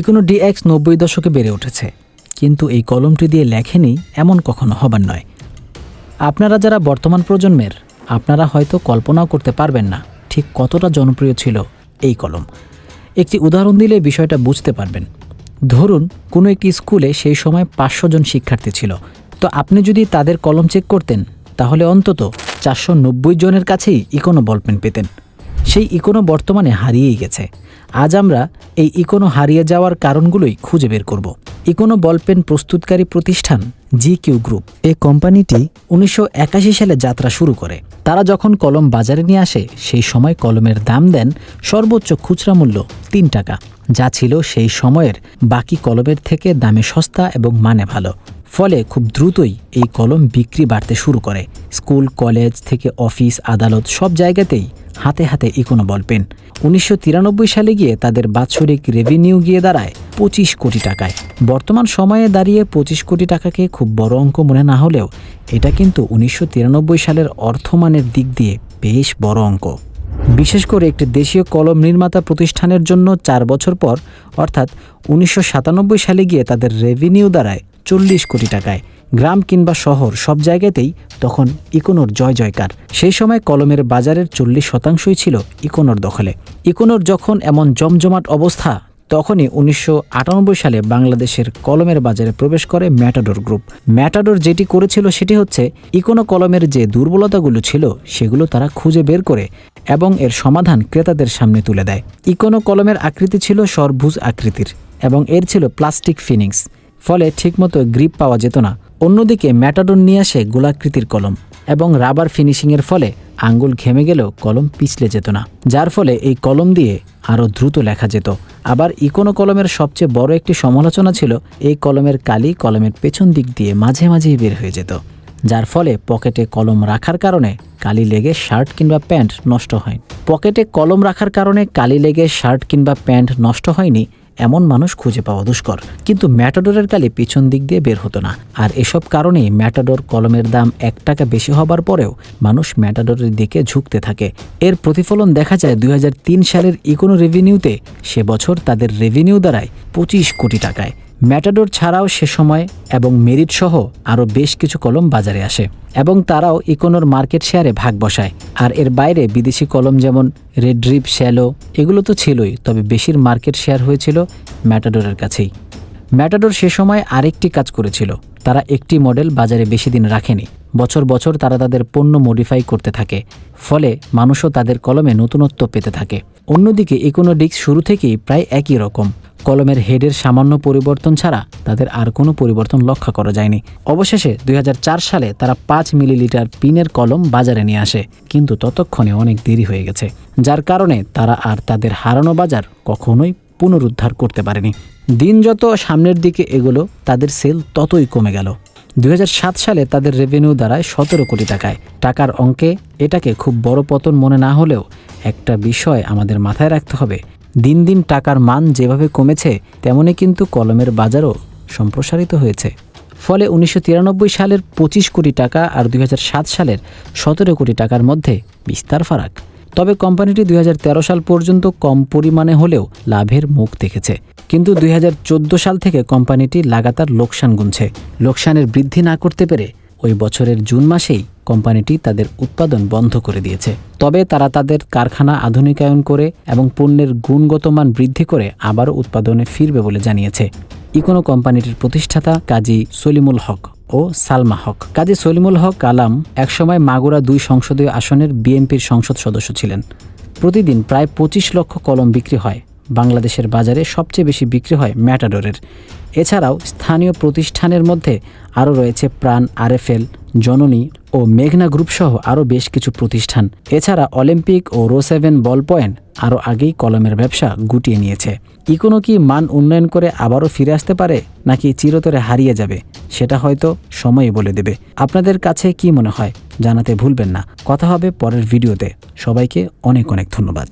Econo dx নব্বই দশকে বেড়ে উঠেছে, কিন্তু এই কলমটি দিয়ে লেখেনি এমন কখনো হবার নয়। আপনারা যারা বর্তমান প্রজন্মের, আপনারা হয়তো কল্পনাও করতে পারবেন না ঠিক কতটা জনপ্রিয় ছিল এই কলম। একটি উদাহরণ দিলে বিষয়টা বুঝতে পারবেন। ধরুন, কোনো একটি স্কুলে সেই সময় পাঁচশো জন শিক্ষার্থী ছিল। তো আপনি যদি তাদের কলম চেক করতেন, তাহলে অন্তত চারশো নব্বই জনের কাছেই ইকোনো বলপেন পেতেন। সেই ইকোনো বর্তমানে হারিয়েই গেছে। আজ আমরা এই ইকোনো হারিয়ে যাওয়ার কারণগুলোই খুঁজে বের করব। ইকোনো বলপেন প্রস্তুতকারী প্রতিষ্ঠান জি কিউ গ্রুপ। এই কোম্পানিটি উনিশশো একাশি সালে যাত্রা শুরু করে। তারা যখন কলম বাজারে নিয়ে আসে, সেই সময় কলমের দাম দেন সর্বোচ্চ খুচরা মূল্য তিন টাকা, যা ছিল সেই সময়ের বাকি কলমের থেকে দামে সস্তা এবং মানে ভালো। ফলে খুব দ্রুতই এই কলম বিক্রি বাড়তে শুরু করে। স্কুল, কলেজ থেকে অফিস, আদালত সব জায়গাতেই হাতে হাতে ইকোনো বলপেন উনিশশো সালে গিয়ে তাদের বাৎসরিক রেভিনিউ গিয়ে দাঁড়ায় পঁচিশ কোটি টাকায়। বর্তমান সময়ে দাঁড়িয়ে পঁচিশ কোটি টাকাকে খুব বড় অঙ্ক মনে না হলেও এটা কিন্তু উনিশশো তিরানব্বই সালের অর্থমানের দিক দিয়ে বেশ বড় অঙ্ক। বিশেষ করে একটি দেশীয় কলম নির্মাতা প্রতিষ্ঠানের জন্য চার বছর পর, অর্থাৎ উনিশশো সাতানব্বই সালে গিয়ে তাদের রেভিনিউ দাঁড়ায় চল্লিশ কোটি টাকায়। গ্রাম কিংবা শহর সব জায়গাতেই তখন ইকোনোর জয় জয়কার। সেই সময় কলমের বাজারের চল্লিশ শতাংশই ছিল ইকোনোর দখলে। ইকোনোর যখন এমন জমজমাট অবস্থা, তখনই উনিশশো আটানব্বই সালে বাংলাদেশের কলমের বাজারে প্রবেশ করে ম্যাটাডোর গ্রুপ। ম্যাটাডোর যেটি করেছিল সেটি হচ্ছে, ইকোনো কলমের যে দুর্বলতাগুলো ছিল, সেগুলো তারা খুঁজে বের করে এবং এর সমাধান ক্রেতাদের সামনে তুলে দেয়। ইকোনো কলমের আকৃতি ছিল সর্বভুজ আকৃতির এবং এর ছিল প্লাস্টিক ফিনিংস ফলে ঠিকমতো গ্রিপ পাওয়া যেত না। অন্যদিকে ম্যাটাডোন নিয়ে আসে গোলাকৃতির কলম এবং রাবার ফিনিশিংয়ের ফলে আঙ্গুল ঘেমে গেলেও কলম পিছলে যেত না, যার ফলে এই কলম দিয়ে আরও দ্রুত লেখা যেত। আবার ইকোনো কলমের সবচেয়ে বড় একটি সমালোচনা ছিল, এই কলমের কালি কলমের পেছন দিক দিয়ে মাঝে মাঝেই বের হয়ে যেত, যার ফলে পকেটে কলম রাখার কারণে কালি লেগে শার্ট কিংবা প্যান্ট নষ্ট হয় পকেটে কলম রাখার কারণে কালি লেগে শার্ট কিংবা প্যান্ট নষ্ট হয়নি এমন মানুষ খুঁজে পাওয়া দুষ্কর। কিন্তু ম্যাটাডোরের কালে পিছন দিক দিয়ে বের হতো না। আর এসব কারণে ম্যাটাডোর কলমের দাম এক টাকা বেশি হবার পরেও মানুষ ম্যাটাডোরের দিকে ঝুঁকতে থাকে। এর প্রতিফলন দেখা যায় দুই হাজার তিন সালের ইকোনো রেভিনিউতে। সে বছর তাদের রেভিনিউ দাঁড়ায় পঁচিশ কোটি টাকায়। ম্যাটাডোর ছাড়াও সে সময় এবং মেরিট সহ আরও বেশ কিছু কলম বাজারে আসে এবং তারাও ইকোনোর মার্কেট শেয়ারে ভাগ বসায়। আর এর বাইরে বিদেশি কলম যেমন রেড ড্রিপ শ্যালো, এগুলো তো ছিলই, তবে বেশির মার্কেট শেয়ার হয়েছিল ম্যাটাডোরের কাছেই। ম্যাটাডোর সে সময় আরেকটি কাজ করেছিল। তারা একটি মডেল বাজারে বেশি দিন রাখেনি। বছর বছর তারা তাদের পণ্য মডিফাই করতে থাকে। ফলে মানুষও তাদের কলমে নতুনত্ব পেতে থাকে। অন্যদিকে ইকোনো ডিস্ক শুরু থেকেই প্রায় একই রকম। কলমের হেডের সামান্য পরিবর্তন ছাড়া তাদের আর কোনো পরিবর্তন লক্ষ্য করা যায়নি। অবশেষে দুই হাজার চার সালে তারা পাঁচ মিলিলিটার পিনের কলম বাজারে নিয়ে আসে, কিন্তু ততক্ষণে অনেক দেরি হয়ে গেছে, যার কারণে তারা আর তাদের হারানো বাজার কখনোই পুনরুদ্ধার করতে পারেনি। দিন যত সামনের দিকে এগুলো, তাদের সেল ততই কমে গেল। দুই হাজার সাত সালে তাদের রেভিনিউ দাঁড়ায় সতেরো কোটি টাকায়। টাকার অঙ্কে এটাকে খুব বড় পতন মনে না হলেও একটা বিষয় আমাদের মাথায় রাখতে হবে। দিন দিন টাকার মান যেভাবে কমেছে, তেমনি কিন্তু কলমের বাজারও সম্প্রসারিত হয়েছে। ফলে উনিশশো তিরানব্বই সালের পঁচিশ কোটি টাকা আর দুই হাজার সাত সালের সতেরো কোটি টাকার মধ্যে বিস্তার ফারাক। তবে কোম্পানিটি দুই হাজার তেরো সাল পর্যন্ত কম পরিমাণে হলেও লাভের মুখ দেখেছে। কিন্তু দুই হাজার চোদ্দ সাল থেকে কোম্পানিটি লাগাতার লোকসান গুনছে। লোকসানের বৃদ্ধি না করতে পেরে ওই বছরের জুন মাসেই কোম্পানিটি তাদের উৎপাদন বন্ধ করে দিয়েছে। তবে তারা তাদের কারখানা আধুনিকায়ন করে এবং পণ্যের গুণগত মান বৃদ্ধি করে আবারও উৎপাদনে ফিরবে বলে জানিয়েছে। ইকোনো কোম্পানিটির প্রতিষ্ঠাতা কাজী সলিমুল হক। ও সালমা হক। কাজী সলিমুল হক কালাম একসময় মাগুরা দুই সংসদীয় আসনের বিএনপির সংসদ সদস্য ছিলেন। প্রতিদিন প্রায় পঁচিশ লক্ষ কলম বিক্রি হয়। বাংলাদেশের বাজারে সবচেয়ে বেশি বিক্রি হয় ম্যাটাডোরের। এছাড়াও স্থানীয় প্রতিষ্ঠানের মধ্যে আরও রয়েছে প্রাণ, আরএফএল, জননী ও মেঘনা গ্রুপ সহ আরও বেশ কিছু প্রতিষ্ঠান। এছাড়া অলিম্পিক ও রো সেভেন বল পয়েন্ট আরও আগেই কলমের ব্যবসা গুটিয়ে নিয়েছে। ইকোনো কি মান উন্নয়ন করে আবারও ফিরে আসতে পারে নাকি চিরতরে হারিয়ে যাবে? সেটা হয়তো সময়ই বলে দেবে। আপনাদের কাছে কি মনে হয়? জানাতে ভুলবেন না। কথা হবে পরের ভিডিওতে। সবাইকে অনেক অনেক ধন্যবাদ।